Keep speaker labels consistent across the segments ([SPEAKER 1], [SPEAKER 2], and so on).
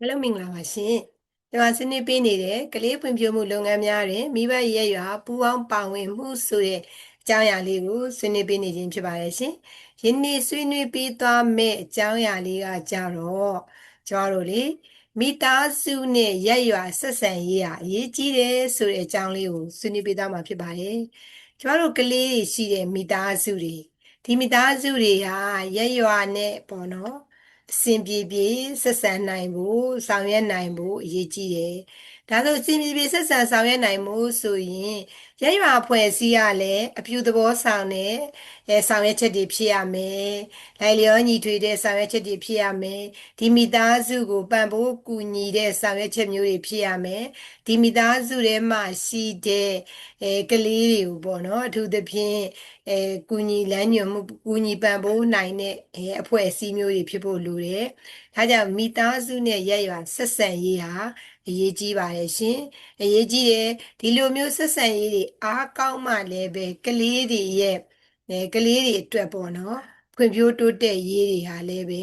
[SPEAKER 1] အားလုံးမင်္ဂလာပါရှင်ဒီမှာဆွေးနွေးပေးနေတဲ့ကလေးဖွံ့ဖြိုးမှုလုပ်ငန်းများတွင်မိဘရဲ့ရွာပူးပေါင်းပါဝင်မှုဆိုတဲ့အကြောင်းအရာလေးကိုဆွေးနွေးပေးနေခြင်းဖြစ်ပါတယ်ရှင်ယနေ့ဆွေးနွေးပေးသွားမယ့်အကြောင်းအရာလေးကကြတော့ကျွန်တော်တို့လေမိသားစုနဲ့ရဲ့ရွာဆက်ဆံရေးဟာအရေးကြီးတယ်ဆိုတဲ့အကြောင်းလေးကိုဆွေးနွေးပေးသွားမှာဖြစ်ပါတယ်ကျွန်တော်တို့ကလေးတွေရှိတဲ့မိသားစုတွေဒီမိသားစုတွေဟာရဲ့ရွာနဲ့ပေါ့နော် အဆင်ပြေပြေဆက်ဆံနိုင်ဖို့ဆောင်ရွက်နိုင်ဖို့အရေးကြီးတယ်။ဒါဆိုအဆင်ပြေပြေဆက်ဆံဆောင်ရွက်နိုင်ဖို့ဆိုရင်ရရွာအဖွဲ့အစည်းကလည်းအပြုသဘောဆောင်တဲ့အဲဆောင်ရွက်ချက်တွေဖြစ်ရမယ်။လိုက်လျောညီထွေတဲ့ဆောင်ရွက်ချက်တွေဖြစ်ရမယ်။ဒီမိသားစုကိုပံ့ပိုးကူညီတဲ့ဆောင်ရွက်ချက်မျိုးတွေဖြစ်ရမယ်။ဒီမိသားစုထဲမှာရှိတဲ့အဲကလေးတွေကိုပေါ့နော်အထူးသဖြင့်အဲကူညီလမ်းညွှန်မှုကူညီပံ့ပိုးနိုင်တဲ့အဲအဖွဲ့အစည်းမျိုးတွေဖြစ်ဖို့လိုတယ်။ဒါကြောင့်မိသားစုနဲ့ရက်ရွာဆက်ဆံရေးဟာအရေးကြီးပါတယ်ရှင်။အရေးကြီးတယ်ဒီလိုမျိုးဆက်ဆံရေးတွေအားကောင်းမှလည်းပဲကလေးတွေရဲ့အဲကလေးတွေအတွက်ပေါ့နော်။ဖွံ့ဖြိုးတိုးတက်ရေးတွေဟာလည်းပဲ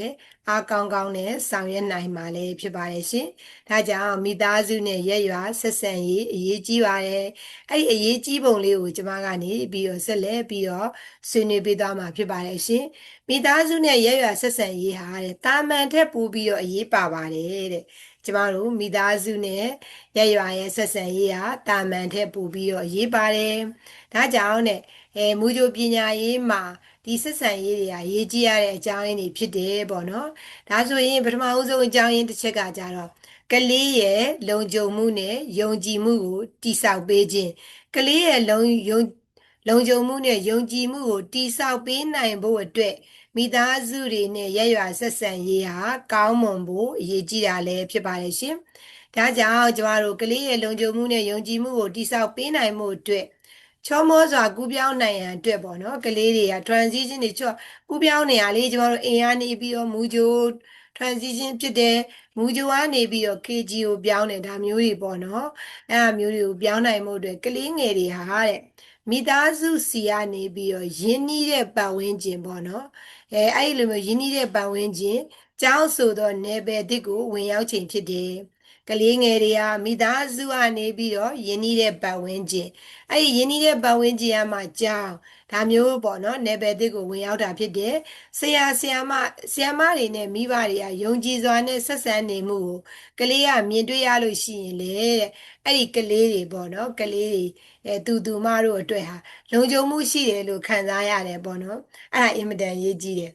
[SPEAKER 1] အားကောင်းကောင်းနဲ့ဆောင်ရွက်နိုင်မှာလည်းဖြစ်ပါတယ်ရှင်။ဒါကြောင့်မိသားစုနဲ့ရက်ရွာဆက်ဆံရေးအရေးကြီးပါတယ်။အဲ့ဒီအရေးကြီးပုံလေးကိုကျွန်မကနေပြီးတော့ဆက်လက်ပြီးတော့ဆွေးနွေးပေးသွားမှာဖြစ်ပါတယ်ရှင်။မိသားစုနဲ့ရက်ရွာဆက်ဆံရေးဟာတဲ့တာမန်ထက်ပိုပြီးတော့အရေးပါပါတယ်တဲ့။ ကျမတို့မိသားစုနဲ့ရက်ရွာရဲ့ဆက်ဆံရေးဟာတာမန်ထက်ပိုပြီးတော့အရေးပါတယ်။ဒါကြောင့်နဲ့အဲမူကြိုပညာရေးမှာဒီဆက်ဆံရေးတွေဟာရေးကြည့်ရတဲ့အကြောင်းရင်းတွေဖြစ်တယ်ပေါ့နော်ဒါဆိုရင်ပထမဦးဆုံးအကြောင်းရင်းတစ်ချက်ကကြတော့ကလေးရဲ့လုံခြုံမှုနဲ့ယုံကြည်မှုကိုတိဆောက်ပေးခြင်းကလေးရဲ့လုံယုံ လုံခြုံမှုနဲ့ယုံကြည်မှုကိုတိဆောက်ပေးနိုင်ဖို့အတွက်မိသားစုတွေနဲ့ရရွာဆက်ဆံရေးဟာကောင်းမွန်ဖို့အရေးကြီးတာလည်းဖြစ်ပါတယ်ရှင်။ဒါကြောင့်ကျမတို့ကလေးရဲ့လုံခြုံမှုနဲ့ယုံကြည်မှုကိုတိဆောက်ပေးနိုင်မှုအတွက်ချောမောစွာကူးပြောင်းနိုင်ရန်အတွက်ပေါ့နော်ကလေးတွေက transition တွေချောကူးပြောင်းနေရလေကျမတို့အင်အားနေပြီးတော့မူဂျို transition ဖြစ်တယ်မူဂျိုကနေပြီးတော့ KG ကိုပြောင်းတယ်ဒါမျိုးတွေပေါ့နော်အဲ့အမျိုးတွေကိုပြောင်းနိုင်မှုအတွက်ကလေးငယ်တွေဟာတဲ့ မိသားစုစီကနေပြီးတော့ယင်းနှီးတဲ့ပတ်ဝန်းကျင်ပေါ့နော်အဲအဲ့ဒီလိုမျိုးယင်းနှီးတဲ့ပတ်ဝန်းကျင်ကျောင်းဆိုတော့နယ်ပယ်တစ်ကိုဝင်ရောက်ချိန်ဖြစ်တယ်ကလေးငယ်တွေကမိသားစုကနေပြီးတော့ယဉ်နီးတဲ့ပတ်ဝန်းကျင်အဲ့ဒီယဉ်နီးတဲ့ပတ်ဝန်းကျင်ကမှကြောင်း ဒါမျိုးပေါ့နော်နယ်ပယ်တစ်ကိုဝင်ရောက်တာဖြစ်တယ်ဆရာဆရာမဆရာမတွေနဲ့မိဘတွေကယုံကြည်စွာနဲ့ဆက်ဆံနေမှုကိုကလေးကမြင်တွေ့ရလို့ရှိရင်လေတဲ့အဲ့ဒီကလေးတွေပေါ့နော်ကလေးတွေအဲသူသူမတို့အတွက်ဟာလုံခြုံမှုရှိတယ်လို့ခံစားရတယ်ပေါ့နော်အဲ့ဒါအင်မတန်ရေးကြီးတယ်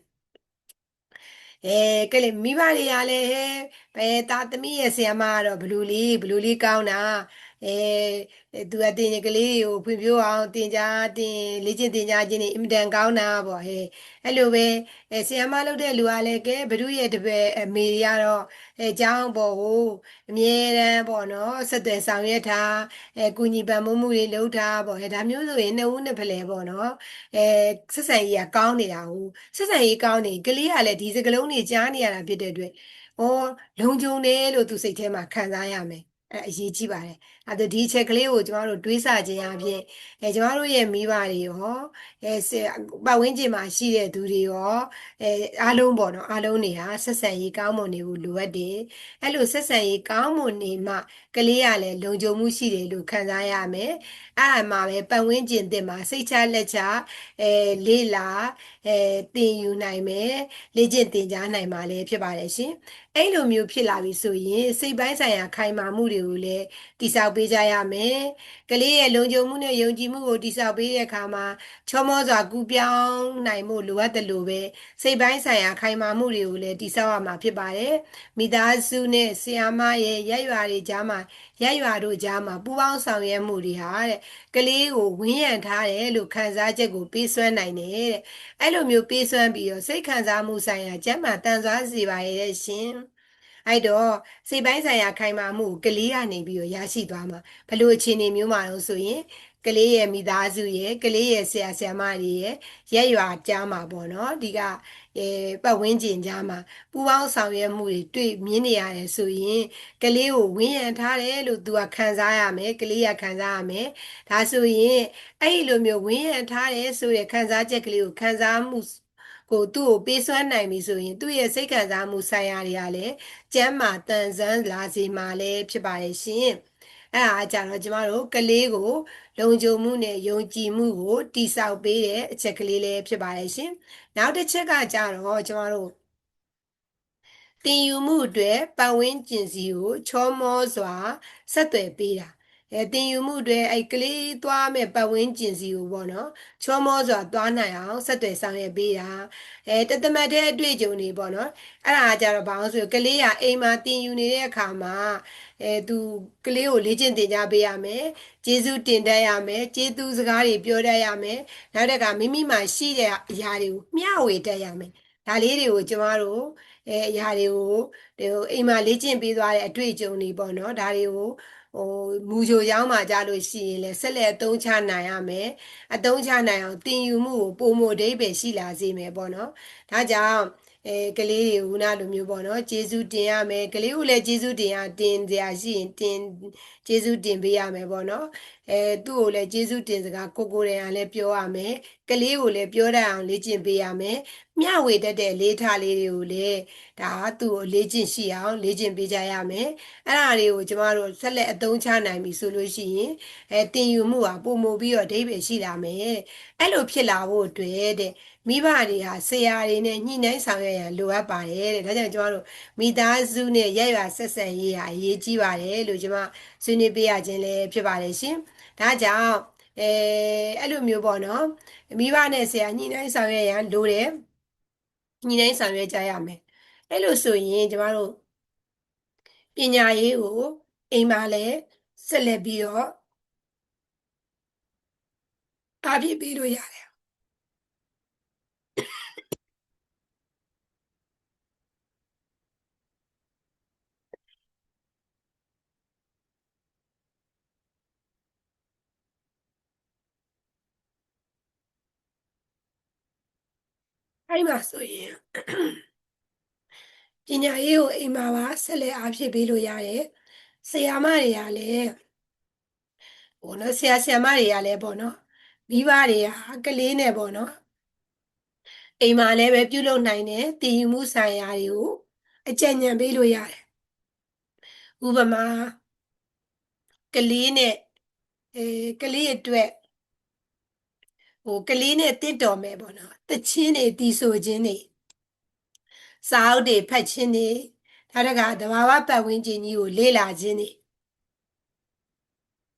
[SPEAKER 1] အဲကလေးမိဘတွေကလည်းဟဲဘယ်သားသမီးရဲ့ဆရာမကတော့ဘလူလေးဘလူလေးကောင်းတာ အဲသူကတင်ကလေးကိုဖွံ့ဖြိုးအောင်တင်ကြားတင်လေ့ကျင့်တင်ကြားခြင်းနေအင်မတန်ကောင်းတာပေါ့ဟဲအဲ့လိုပဲအဲဆီယမလုပ်တဲ့လူကလည်းကဲဘဒုရဲ့တပည့်အမေရတော့အဲเจ้าပေါ်ကိုအမြဲတမ်းပေါ့နော်ဆက်သွယ်ဆောင်ရွက်တာအဲကုညီပံ့ပိုးမှုတွေလုပ်တာပေါ့ဟဲဒါမျိုးဆိုရင်နှစ်ဦးနှစ်ဖလှယ်ပေါ့နော်အဲဆက်ဆံရေးကကောင်းနေတာဟုတ်ဆက်ဆံရေးကောင်းနေကလေးကလည်းဒီစကလုံးတွေကြားနေရတာဖြစ်တဲ့အတွက်ဩလုံခြုံတယ်လို့သူစိတ်ထဲမှာခံစားရမယ် အဲအရေးကြီးပါတယ်အဲဒါဒီအချက်ကလေးကိုကျမတို့တွေးဆခြင်းအပြင်အဲကျမတို့ရဲ့မိဘတွေရောအဲပတ်ဝန်းကျင်မှာရှိတဲ့သူတွေရောအဲအားလုံးပေါ့နော်အားလုံးတွေဟာဆက်ဆံရေးကောင်းမွန်နေဖို့လိုအပ်တယ်အဲလိုဆက်ဆံရေးကောင်းမွန်နေမှကလေးကလည်းလုံခြုံမှုရှိတယ်လို့ခံစားရမယ် အဲ့အမှပဲပတ်ဝန်းကျင်တင်မှာစိတ်ချလက်ချအဲလေးလာအဲတင်ယူနိုင်မယ်လေ့ကျင့်သင်ကြားနိုင်မှာလည်းဖြစ်ပါတယ်ရှင်အဲ့လိုမျိုးဖြစ်လာပြီဆိုရင်စိတ်ပိုင်းဆိုင်ရာခိုင်မာမှုတွေကိုလည်းတိဆောက်ပေးကြရမယ်ကလေးရဲ့လုံခြုံမှုနဲ့ယုံကြည်မှုကိုတိဆောက်ပေးတဲ့အခါမှာချောမောစွာကူပြောင်းနိုင်မှုလိုအပ်တယ်လို့ပဲစိတ်ပိုင်းဆိုင်ရာခိုင်မာမှုတွေကိုလည်းတိဆောက်ရမှာဖြစ်ပါတယ်မိသားစုနဲ့ဆရာမရဲ့ရက်ရွာတွေကြားမှာ ရက်ရွာတို့ကြားမှာပူးပေါင်းဆောင်ရွက်မှုတွေဟာတဲ့ကလေးကိုဝန်းရံထားတယ်လို့ခံစားချက်ကိုပေးစွမ်းနိုင်တယ်တဲ့အဲ့လိုမျိုးပေးစွမ်းပြီးတော့စိတ်ခံစားမှုဆိုင်ရာကျန်းမာတန်ဆွမ်းစေပါရဲ့ရှင်အဲ့တော့စိတ်ပိုင်းဆိုင်ရာခိုင်မာမှုကလေးကနေပြီးတော့ရရှိသွားမှာဘလို့အခြေအနေမျိုးမှာတော့ဆိုရင် ကလေးရဲ့မိသားစုရဲ့ကလေးရဲ့ဆရာဆရာမတွေရဲ့ရက်ရွာကြားမှာပေါ့နော်ဒီကအဲပတ်ဝန်းကျင်ကြားမှာပူပေါင်းဆောင်ရွက်မှုတွေတွေ့မြင်နေရတယ်ဆိုရင်ကလေးကိုဝန်းရံထားတယ်လို့သူကခံစားရမယ်ကလေးကခံစားရမယ်ဒါဆိုရင်အဲ့ဒီလိုမျိုးဝန်းရံထားတယ်ဆိုတဲ့ခံစားချက်ကလေးကိုခံစားမှုကိုသူ့ကိုပေးစွမ်းနိုင်ပြီဆိုရင်သူ့ရဲ့စိတ်ခံစားမှုဆိုင်ရာတွေကလည်းကျမ်းမာတန်ဆန်းလာစေမှာလည်းဖြစ်ပါရဲ့ရှင် အဲ့ဒါကြတော့ကျမတို့ကလေးကို လုံခြုံမှုနဲ့ယုံကြည်မှုကိုတိဆောက်ပေးတဲ့အချက်ကလေးလည်းဖြစ်ပါရဲ့ရှင်နောက်တစ်ချက်ကကြတော့ကျမတို့တင်ယူမှုအတွက်ပတ်ဝန်းကျင်စီကိုချောမောစွာဆက်သွယ်ပေးတာ အဲတင်ယူမှုတွေအဲ့ကလေးသွားမဲ့ပတ်ဝန်းကျင်စီကိုပေါ့နော်ချောမောစွာသွားနိုင်အောင်ဆက်သွယ်ဆောင်ရွက်ပေးတာအဲတသမတ်တဲ့အတွေ့အကြုံတွေပေါ့နော်အဲ့ဒါကြတော့ဘာလို့ဆိုကလေးကအိမ်မှာတင်ယူနေတဲ့အခါမှာအဲသူကလေးကိုလေ့ကျင့်သင်ကြားပေးရမယ်ကျေးဇူးတင်တတ်ရမယ်ကျေးဇူးစကားတွေပြောတတ်ရမယ်နောက်တစ်ခါမိမိမှာရှိတဲ့အရာတွေကိုမျှဝေတတ်ရမယ်ဒါလေးတွေကိုကျမတို့အဲအရာတွေကိုဟိုအိမ်မှာလေ့ကျင့်ပေးသွားတဲ့အတွေ့အကြုံတွေပေါ့နော်ဒါတွေကို ဟိုမူဂျိုရောင်းမှာကြားလို့ရှိရင်လည်းဆက်လက်အသုံးချနိုင်ရမယ်အသုံးချနိုင်အောင်တင်ယူမှုကိုပုံမအဓိပ္ပာယ်ရှိလာစေမယ်ပေါ့နော်ဒါကြောင့် အဲကလေးတွေဦးနာလိုမျိုးပေါ့နော်ကျေးဇူးတင်ရမယ်ကလေးကိုလည်းကျေးဇူးတင်ရတင်စရာရှိရင်တင်ကျေးဇူးတင်ပေးရမယ်ပေါ့နော်အဲသူ့ကိုလည်းကျေးဇူးတင်စကားကိုကိုတိုင်အောင်လည်းပြောရမယ်ကလေးကိုလည်းပြောတတ်အောင်လေ့ကျင့်ပေးရမယ်မျှဝေတတ်တဲ့လေးထားလေးတွေကိုလည်းဒါသူ့ကိုလေ့ကျင့်ရှိအောင်လေ့ကျင့်ပေးကြရမယ်အဲ့ဒါတွေကိုကျမတို့ဆက်လက်အသုံးချနိုင်ပြီဆိုလို့ရှိရင်အဲတင်ယူမှုဟာပုံမပြီးတော့အဓိပ္ပာယ်ရှိလာမယ်အဲ့လိုဖြစ်လာဖို့အတွက်တဲ့ မိဘတွေဟာဆရာတွေနဲ့ညှိနှိုင်းဆောင်ရွက်ရန်လိုအပ်ပါတယ်တဲ့ဒါကြောင့်ကျမတို့မိသားစုနဲ့ရက်ရွာဆက်ဆံရေးဟာအရေးကြီးပါတယ်လို့ကျမဆွေးနွေးပေးရခြင်းလည်းဖြစ်ပါတယ်ရှင်ဒါကြောင့်အဲအဲ့လိုမျိုးပေါ့နော်မိဘနဲ့ဆရာညှိနှိုင်းဆောင်ရွက်ရန်လိုတယ်ညှိနှိုင်းဆောင်ရွက်ကြရမယ်အဲ့လိုဆိုရင်ကျမတို့ပညာရေးကိုအိမ်မှာလည်းဆက်လက်ပြီးတော့အားပြည့်ပေးလို့ရတယ် အဲ့မှာဆိုရင်ပညာရေးကိုအိမ်မှာပါဆက်လက်အားဖြည့်ပေးလို့ရတယ်ဆရာမတွေကလည်းဟိုနော်ဆရာဆရာမတွေကလည်းပေါ့နော်မိဘတွေကကလေးနဲ့ပေါ့နော်အိမ်မှာလည်းပဲပြုလုပ်နိုင်တဲ့တည်ယူမှုဆိုင်ရာတွေကိုအကြံဉာဏ်ပေးလို့ရတယ်ဥပမာကလေးနဲ့အဲကလေးအတွက် ဟိုကလေးနဲ့တင့်တော်မယ်ပေါ့နော်တချင်းတွေတီးဆိုခြင်းတွေစာအုပ်တွေဖတ်ခြင်းတွေဒါတကသဘာဝပတ်ဝန်းကျင်ကြီးကိုလေ့လာခြင်းတွေ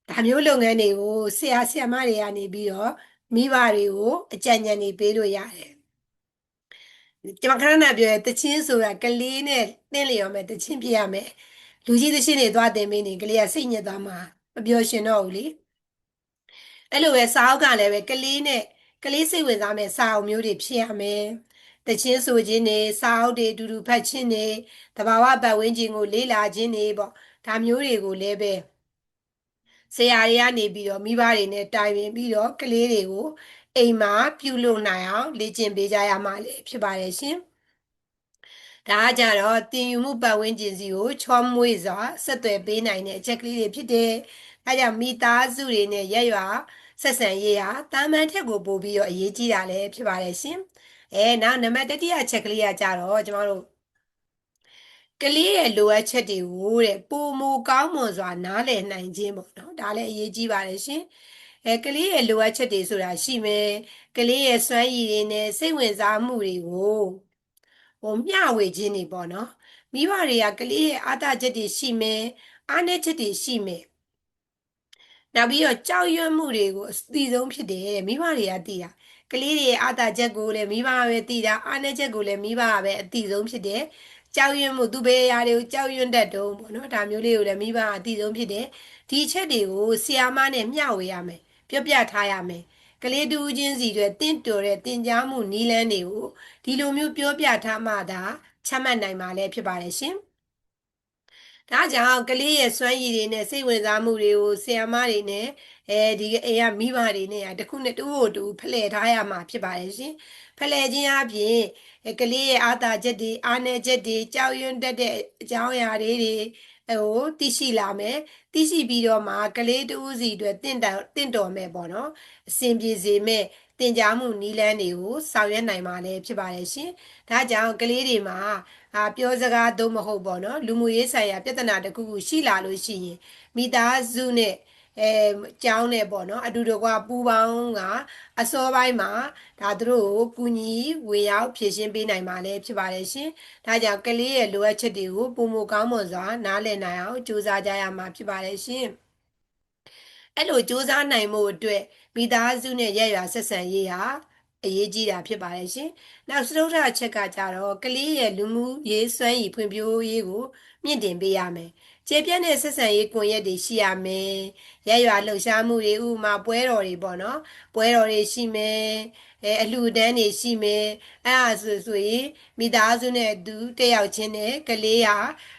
[SPEAKER 1] ဒါမျိုးလုပ်ငန်းတွေကိုဆရာဆရာမတွေကနေပြီးတော့မိဘတွေကိုအကြံဉာဏ်တွေပေးလို့ရတယ်ကျွန်မခဏခဏပြောရတချင်းဆိုတာကလေးနဲ့တင်းလျော်မယ်တချင်းပြရမယ်လူကြီးတချင်းတွေသွားတင်မင်းနေကလေးကစိတ်ညစ်သွားမှာမပြောရှင်တော့ဘူးလေ အဲ့လိုပဲစာအုပ်ကလည်းပဲကလေးနဲ့ကလေးစိတ်ဝင်စားမဲ့စာအုပ်မျိုးတွေဖြစ်ရမယ်တချင်းဆိုခြင်းတွေစာအုပ်တွေအတူတူဖတ်ခြင်းတွေတဘာဝပတ်ဝန်းကျင်ကိုလေ့လာခြင်းတွေပေါ့ဒါမျိုးတွေကိုလည်းပဲဆရာတွေကနေပြီးတော့မိဘတွေနဲ့တိုင်ပင်ပြီးတော့ကလေးတွေကိုအိမ်မှာပြုလုပ်နိုင်အောင်လေ့ကျင့်ပေးကြရမှာလေဖြစ်ပါတယ်ရှင်ဒါကကြတော့တင်ယူမှုပတ်ဝန်းကျင်စီကိုချောမွေ့စွာဆက်သွယ်ပေးနိုင်တဲ့အချက်ကလေးတွေဖြစ်တယ်။အဲကြောင့်မိသားစုတွေနဲ့ရက်ရွာ ဆက်ဆံရေးဟာတာမန်ထက်ကိုပို့ပြီးတော့အရေးကြီးတာလည်းဖြစ်ပါတယ်ရှင်။အဲနောက်နံပါတ်တတိယချက်ကလေးကကြတော့ကျမတို့ကလေးရဲ့လိုအပ်ချက်တွေကိုတဲ့ပုံမူကောင်းမွန်စွာ နားလည်နိုင်ခြင်းပေါ့နော်ဒါလည်းအရေးကြီးပါတယ်ရှင်အဲကလေးရဲ့လိုအပ်ချက်တွေဆိုတာရှိမယ်ကလေးရဲ့စွမ်းရည်တွေနဲ့စိတ်ဝင်စားမှုတွေကိုဟိုမျှဝေခြင်းတွေပေါ့နော်မိဘတွေကကလေးရဲ့အားသာချက်တွေရှိမယ်အားနည်းချက်တွေရှိမယ် နောက်ပြီးတော့ကြောက်ရွံ့မှုတွေကိုအသီးဆုံးဖြစ်တယ်မိဘတွေကသိတာကလေးတွေရဲ့အားသာချက်ကိုလည်းမိဘပဲသိတာအားနည်းချက်ကိုလည်းမိဘကပဲအသီးဆုံးဖြစ်တယ်ကြောက်ရွံ့မှုသူပဲရာတွေကိုကြောက်ရွံ့တတ်တုံးပေါ့နော်ဒါမျိုးလေးကိုလည်းမိဘကအသိဆုံးဖြစ်တယ်ဒီချက်တွေကိုဆီယာမနဲ့မျှဝေရမယ်ပြောပြထားရမယ်ကလေးတူချင်းစီတွေတင့်တော်တဲ့တင် जा မှုနီးလန်းတွေကိုဒီလိုမျိုးပြောပြထားမှသာချမှတ်နိုင်မှာလည်းဖြစ်ပါတယ်ရှင် ဒါကြောင့်ကလေးရဲ့စွမ်းရည်တွေနဲ့စိတ်ဝင်စားမှုတွေကိုဆရာမတွေနဲ့အဲဒီအိမ်ကမိဘတွေနဲ့တခုနဲ့တူကိုတူဖလှယ်ထားရမှာဖြစ်ပါတယ်ရှင်ဖလှယ်ခြင်းအပြင်ကလေးရဲ့အာသာချက်တွေအာနယ်ချက်တွေကြောက်ရွံ့တတ်တဲ့အကြောင်းအရာတွေတွေဟိုသိရှိလာမယ်သိရှိပြီးတော့မှကလေးတူးစီအတွက်တင့်တော်တင့်တော်မယ်ပေါ့နော်အစဉ်ပြေစေမဲ့တတင်ကြားမှုနီးလန်းတွေကိုဆောင်ရွက်နိုင်မှာလည်းဖြစ်ပါတယ်ရှင်။ဒါကြောင့်ကလေးတွေမှာ အာပြောစကားသို့မဟုတ်ပေါ့နော်လူမှုရေးဆိုင်ရာပြဿနာတစ်ခုခုရှိလာလို့ရှိရင်မိသားစုနဲ့အဲကြောင်းနဲ့ပေါ့နော်အတူတကွပူပေါင်းကအစောပိုင်းမှာဒါသူတို့ကိုကူညီဝင်ရောက်ဖြည့်ရှင်းပေးနိုင်မှာလည်းဖြစ်ပါတယ်ရှင်။ဒါကြောင့်ကလေးရဲ့လိုအပ်ချက်တွေကိုပုံမကောင်းမွန်စွာနားလည်နိုင်အောင်ကြိုးစားကြရမှာဖြစ်ပါတယ်ရှင်။အဲ့လိုစူးစမ်းနိုင်မှုအတွက်မိသားစုနဲ့ရရဆက်ဆံရေးဟာ အရေးကြီးတာဖြစ်ပါတယ်ရှင်။နောက်စတုထအချက်ကကြတော့ကလေးရဲ့လူမှုရေးစွမ်းရည်ဖွံ့ဖြိုးရေးကိုမြင့်တင်ပေးရမယ်။ကျေပြန့်တဲ့ဆက်ဆံရေးကွန်ရက်တွေရှိရမယ်။ရရလှုပ်ရှားမှုတွေဥပမာပွဲတော်တွေပေါ့နော်။ပွဲတော်တွေရှိမယ်။အဲအလှူဒန်းတွေရှိမယ်။အဲ့ဒါဆိုဆိုရင်မိသားစုနဲ့အတူတက်ရောက်ခြင်းနဲ့ကလေးဟာ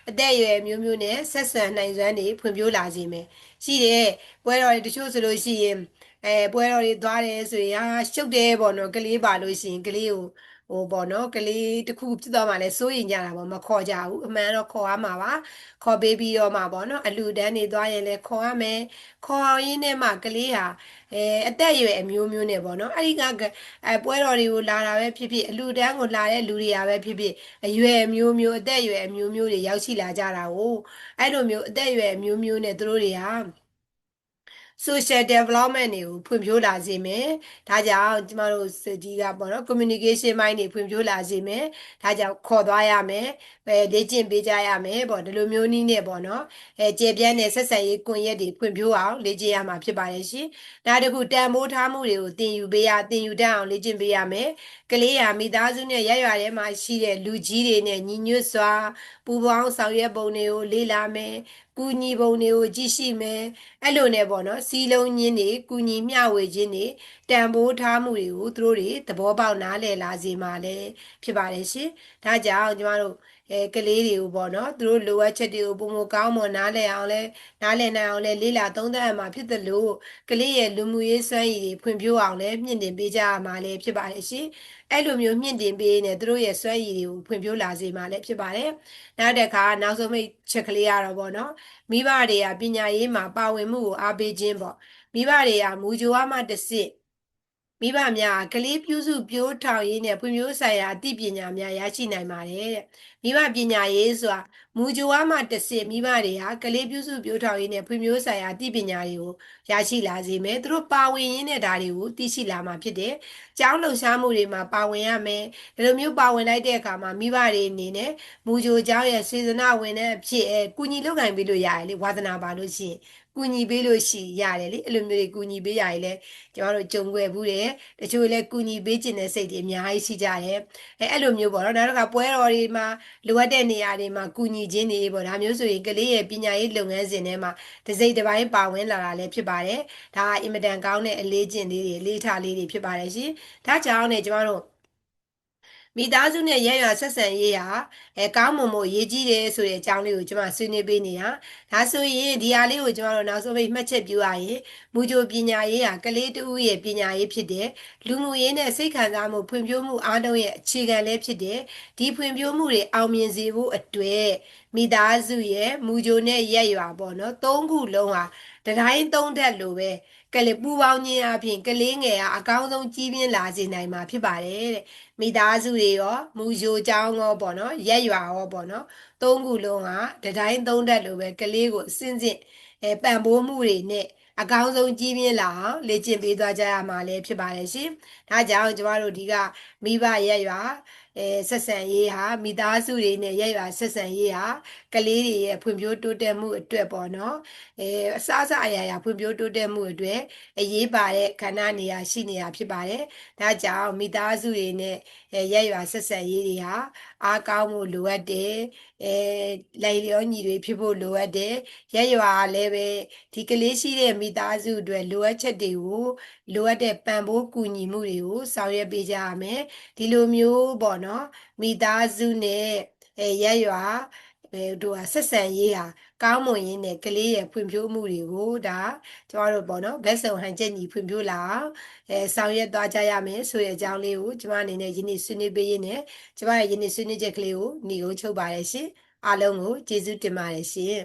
[SPEAKER 1] အသက်အရွယ်မျိုးမျိုးနဲ့ဆက်ဆံနိုင်စွမ်းတွေဖွံ့ဖြိုးလာစေမယ်။ရှိတယ်ပွဲတော်တွေတချို့ဆိုလို့ရှိရင် အဲပွဲတော်တွေသွားတယ်ဆိုရင်ဟာရှုပ်တယ်ပေါ့နော်ကလေးပါလို့ရှိရင်ကလေးကိုဟိုပေါ့နော်ကလေးတစ်ခုဖြစ်သွားမှလည်းစိုးရင်ကြတာပေါ့မခေါ်ကြဘူးအမှန်တော့ခေါ်ရမှာပါခေါ်ပေးပြီးတော့မှပေါ့နော်အလူတန်းနေသွားရင်လည်းခေါ်ရမယ်ခေါ်ရင်းနဲ့မှကလေးဟာအဲအသက်အရွယ်အမျိုးမျိုးနဲ့ပေါ့နော်အဲ့ဒီကအဲပွဲတော်တွေကိုလာတာပဲဖြစ်ဖြစ်အလူတန်းကိုလာတဲ့လူတွေကပဲဖြစ်ဖြစ်အရွယ်မျိုးမျိုးအသက်အရွယ်အမျိုးမျိုးတွေရောက်ရှိလာကြတာကိုအဲ့လိုမျိုးအသက်အရွယ်အမျိုးမျိုးနဲ့သူတို့တွေဟာ social development တွေကိုဖွံ့ဖြိုးလာစေမယ်။ဒါကြောင့်ကျမတို့ဒီကပေါ့နော် communication ပိုင်းတွေဖွံ့ဖြိုးလာစေမယ်။ဒါကြောင့်ခေါ်သွားရမယ်။ပဲလေ့ကျင့်ပေးကြရမယ်ပေါ့ဒီလိုမျိုးနည်းနဲ့ပေါ့နော်။အဲကျေပြန့်တဲ့ဆက်ဆံရေးကွန်ရက်တွေဖွံ့ဖြိုးအောင်လေ့ကျင့်ရမှာဖြစ်ပါတယ်ရှင်။နောက်တစ်ခုတန်ဖိုးထားမှုတွေကိုသင်ယူပေးရသင်ယူတတ်အောင်လေ့ကျင့်ပေးရမယ်။ကလေးရာမိသားစုနဲ့ရရွာထဲမှာရှိတဲ့လူကြီးတွေနဲ့ညီညွတ်စွာပူပေါင်းဆောင်ရွက်ပုံတွေကိုလေ့လာမယ်။ကူညီပုံတွေကိုကြည့်ရှိမယ်အဲ့လိုနဲ့ပေါ့နော်စီလုံးချင်းတွေကူညီမျှဝေခြင်းတွေတန်ဖိုးထားမှုတွေကိုသူတို့တွေသဘောပေါက်နားလည်လာစေမှာလည်းဖြစ်ပါတယ်ရှင်ဒါကြောင့်ကျမတို့ အဲကလေးတွေကိုပေါ့နော်သူတို့လိုအပ်ချက်တွေကိုပုံမကောင်းမွန်နားလည်အောင်လဲနားလည်နိုင်အောင်လဲလေးလာသုံးသပ်ရမှာဖြစ်တယ်လို့ကလေးရဲ့လူမှုရေးစွမ်းရည်တွေဖွံ့ဖြိုးအောင်လဲမြင့်တင်ပေးကြရမှာလည်းဖြစ်ပါတယ်ရှင်အဲ့လိုမျိုးမြင့်တင်ပေးနေသူတို့ရဲ့စွမ်းရည်တွေကိုဖွံ့ဖြိုးလာစေမှာလည်းဖြစ်ပါတယ်နောက်တစ်ခါနောက်ဆုံးမိတ်ချက်ကလေးရတော့ပေါ့နော်မိဘတွေကပညာရေးမှာပါဝင်မှုကိုအားပေးခြင်းပေါ့မိဘတွေကမူကြိုအားမှတစ်စစ် မိဘများကလေးပြုစုပြိုးထောင်ရေးနဲ့ဖွံ့ဖြိုးဆိုင်ရာအသိပညာများရရှိနိုင်ပါတယ်တဲ့မိဘပညာရေးဆိုတာမူကြိုအားမှတစ်စစ်မိဘတွေဟာကလေးပြုစုပြိုးထောင်ရေးနဲ့ဖွံ့ဖြိုးဆိုင်ရာအသိပညာတွေကိုရရှိလာစေမယ်သူတို့ပါဝင်ရင်းနဲ့ဒါတွေကိုသိရှိလာမှာဖြစ်တယ်ကျောင်းလှုပ်ရှားမှုတွေမှာပါဝင်ရမယ်ဒီလိုမျိုးပါဝင်လိုက်တဲ့အခါမှာမိဘတွေအနေနဲ့မူကြိုကျောင်းရဲ့စေစနာဝင်တဲ့အဖြစ်အဲကုညီလုပ်ကင်ပေးလို့ရတယ်လေဝါသနာပါလို့ရှိရင် ကူညီပေးလို့ရှိရတယ်လေအဲ့လိုမျိုးတွေကူညီပေးရရင်လည်းကျွန်တော်တို့ကြုံွယ်ဘူးတယ်တချို့လည်းကူညီပေးခြင်းတဲ့စိတ်တွေအများကြီးရှိကြတယ်အဲအဲ့လိုမျိုးပေါ့နော်နောက်တစ်ခါပွဲတော်တွေမှာလိုအပ်တဲ့နေရာတွေမှာကူညီခြင်းတွေပေါ့ဒါမျိုးဆိုရင်ကလေးရဲ့ပညာရေးလုပ်ငန်းစဉ်ထဲမှာတစ်စိတ်တစ်ပိုင်းပါဝင်လာတာလည်းဖြစ်ပါတယ်ဒါအင်မတန်ကောင်းတဲ့အလေးကျင့်လေးတွေလေးထားလေးတွေဖြစ်ပါတယ်ရှင်ဒါကြောင့်ねကျွန်တော်တို့မိသားစုနဲ့ရရွာဆက်ဆံရေးဟာအဲကောင်းမွန်မှုရေးကြီးတယ်ဆိုတဲ့အကြောင်းလေးကိုကျွန်မဆွေးနွေးပေးနေတာ ဒါဆိုရင်ဒီဟာလေးကိုကျွန်တော်တို့နောက်ဆုံးပိတ်မှတ်ချက်ပြုရရင်မူကြိုပညာရေးဟာကလေးတဦးရဲ့ပညာရေးဖြစ်တယ်လူမှုရေးနဲ့စိတ်ခံစားမှုဖွံ့ဖြိုးမှုအားလုံးရဲ့အခြေခံလည်းဖြစ်တယ်ဒီဖွံ့ဖြိုးမှုတွေအောင်မြင်စေဖို့အတွက်မိသားစုရဲ့မူကြိုနဲ့ရက်ရွာပေါ့နော်သုံးခုလုံးဟာတတိုင်းသုံးသက်လိုပဲကလေးပူပေါင်းခြင်းအပြင်ကလေးငယ်ဟာအကောင်းဆုံးကြီးပြင်းလာစေနိုင်မှာဖြစ်ပါတယ်တဲ့မိသားစုတွေရောမူကြိုအကြောင်းရောပေါ့နော်ရက်ရွာရောပေါ့နော် သုံးခုလုံးကတတိုင်းသုံးတက်လို့ပဲကလေးကိုအစင်းစင်းအဲပံ့ပိုးမှုတွေနဲ့အကောင်းဆုံးကြီးပြင်းလာအောင်လေ့ကျင့်ပေးသွားကြရမှာလည်းဖြစ်ပါတယ်ရှင်။ဒါကြောင့်ကျမတို့ဒီကမိဘရက်ရွာ အဲဆက်ဆံရေးဟာမိသားစုတွေနဲ့ရက်ရွာဆက်ဆံရေးဟာကလေးတွေရဲ့ဖွံ့ဖြိုးတိုးတက်မှုအတွက်ပေါ့နော်အဲအစအစအရာရာဖွံ့ဖြိုးတိုးတက်မှုအတွက်အရေးပါတဲ့ခန္ဓာနေရာရှိနေတာဖြစ်ပါတယ်ဒါကြောင့်မိသားစုတွေနဲ့ရက်ရွာဆက်ဆံရေးတွေဟာအားကောင်းမှုလိုအပ်တယ်အဲလိုက်လျောညီတွေဖြစ်ဖို့လိုအပ်တယ်ရက်ရွာလည်းပဲဒီကလေးရှိတဲ့မိသားစုအတွက်လိုအပ်ချက်တွေကိုလိုအပ်တဲ့ပံ့ပိုးကူညီမှုတွေကိုဆောင်ရွက်ပေးကြရမယ်ဒီလိုမျိုးပေါ့နော်မိသားစုနဲ့အဲရက်ရွာအဲတို့ဟာဆက်ဆံရေးဟာကောင်းမွန်ရင်းနဲ့ကလေးရဲ့ဖွံ့ဖြိုးမှုတွေကိုဒါကျမတို့ပေါ့နော်ဘက်စုံဟန်ချက်ညီဖွံ့ဖြိုးလာအောင်အဲဆောင်ရွက်သွားကြရမယ်ဆိုတဲ့အကြောင်းလေးကိုကျမအနေနဲ့ယနေ့ဆွေးနွေးပေးရင်းနဲ့ကျမရဲ့ယနေ့ဆွေးနွေးချက်ကလေးကိုညီကိုချုပ်ပါတယ်ရှင်အားလုံးကိုကျေးဇူးတင်ပါတယ်ရှင်